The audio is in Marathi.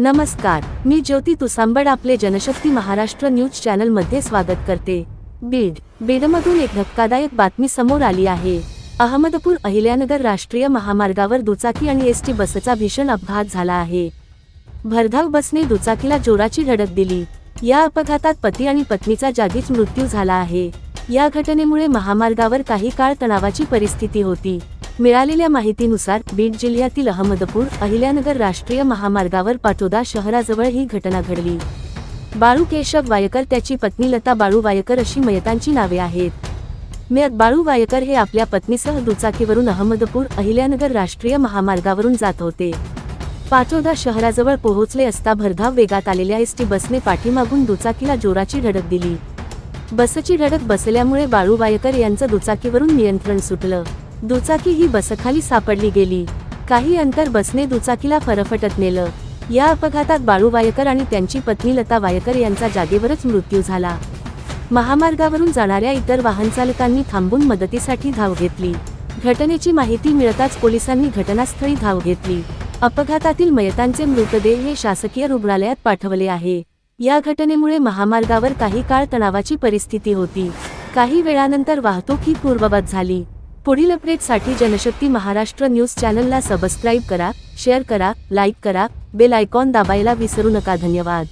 नमस्कार मी ज्योती तुसांबड आपले जनशक्ती महाराष्ट्र न्यूज चॅनलमध्ये स्वागत करते. बीड बीडमधून एक धक्कादायक बातमी समोर आली आहे. अहमदपूर अहिल्यानगर राष्ट्रीय महामार्गावर दुचाकी आणि एसटी बसचा भीषण अपघात झाला आहे. भरधाव बसने दुचाकीला जोराची धडक दिली. या अपघातात पती आणि पत्नीचा जागीच मृत्यू झाला आहे. या घटनेमुळे महामार्गावर काही काळ तणावाची परिस्थिती होती. मिळालेल्या माहितीनुसार बीड जिल्ह्यातील अहमदपूर अहिल्यानगर राष्ट्रीय महामार्गावर पाटोदा शहराजवळ ही घटना घडली. बाळू केशव वायकर त्याची पत्नी लता बाळू वायकर अशी मयतांची नावे आहेत. मयत बाळू वायकर हे आपल्या पत्नीसह दुचाकीवरून अहमदपूर अहिल्यानगर राष्ट्रीय महामार्गावरून जात होते. पाटोदा शहराजवळ पोहोचले असता भरधाव वेगात आलेल्या एसटी बसने पाठीमागून दुचाकीला जोराची धडक दिली. बसची धडक बसल्यामुळे बाळू वायकर यांचं दुचाकीवरून नियंत्रण सुटलं. दुचाकी ही बसखाली सापडली गेली. काही अंतर बसने दुचाकीला फरफटत नेलं. या अपघातात बाळू वायकर आणि त्यांची पत्नी लता वायकर यांचा जागेवरच मृत्यू झाला. महामार्गावरून जाणाऱ्या इतर वाहन चालकांनी थांबून मदतीसाठी धाव घेतली. घटनेची माहिती मिळताच पोलिसांनी घटनास्थळी धाव घेतली. अपघातातील मयतांचे मृतदेह हे शासकीय रुग्णालयात पाठवले आहे. या घटनेमुळे महामार्गावर काही काळ तणावाची परिस्थिती होती. काही वेळानंतर वाहतूक ही पूर्ववत झाली. पुढील अपडेटसाठी जनशक्ती महाराष्ट्र न्यूज चॅनलला सबस्क्राईब करा शेअर करा लाईक करा बेल आयकॉन दाबायला विसरू नका. धन्यवाद.